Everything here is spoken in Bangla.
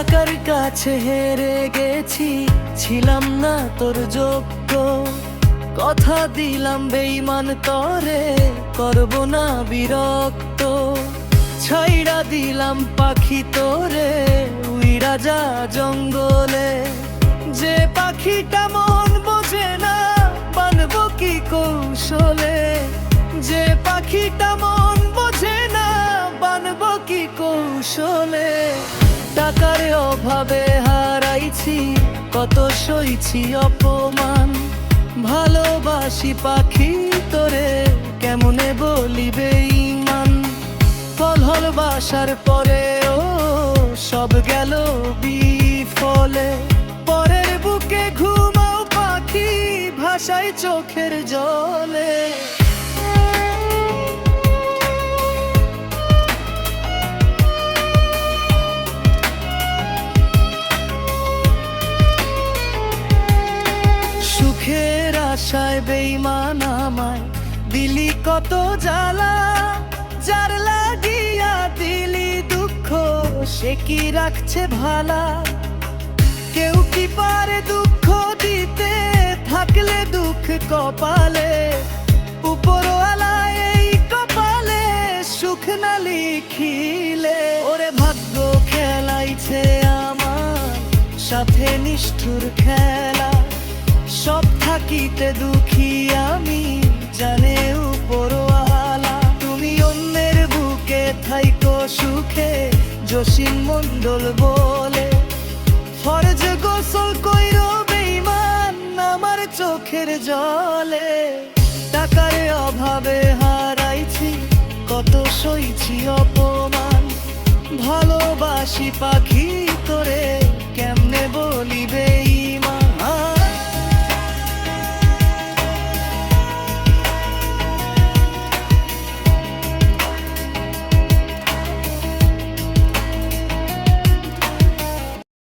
টাকার কাছে হেরে গেছি, ছিলাম না তোর যোগ্য। কথা দিলাম বেইমান তরে, করব না বিরক্ত। ছাইড়া দিলাম পাখি তোরে উইরা যা জঙ্গলে। যে পাখিটা মন বোঝে না, বানবো কি কৌশলে। যে পাখিটা মন বোঝে না, বানবো কি কৌশলে। টাকার অভাবে হারাইছি, কত সইছি অপমান। ভালোবাসি পাখি তোরে, কেমনে বলিবে ইমান? ফলহল বাসার পরে ও সব গেল বিফলে। পরের বুকে ঘুমাও পাখি ভাষায় চোখের জলে। আশায় বেইমান আমায় দিলি কত জ্বালা, যার লাগিয়া দিলি দুঃখ, সে কি রাখছে ভালা? কেউ কি পারে দুঃখ দিতে, থাকলে দুঃখ কপালে? উপরওয়ালা এই কপালে সুখ না লিখিলে? ওরে ভাগ্য খেলাইছে আমার, সাথে নিষ্ঠুর খেলা। সব থাকিতে দুঃখী আমি, জানে উপরওয়ালা। তুমি অন্যের বুকে থাইকো সুখে, জসিম মন্ডল বলে। ফরজ গোসল কইর বেইমান আমার চোখের জলে। টাকার অভাবে হারাইছি, কত সইছি অপমান। ভালোবাসি পাখি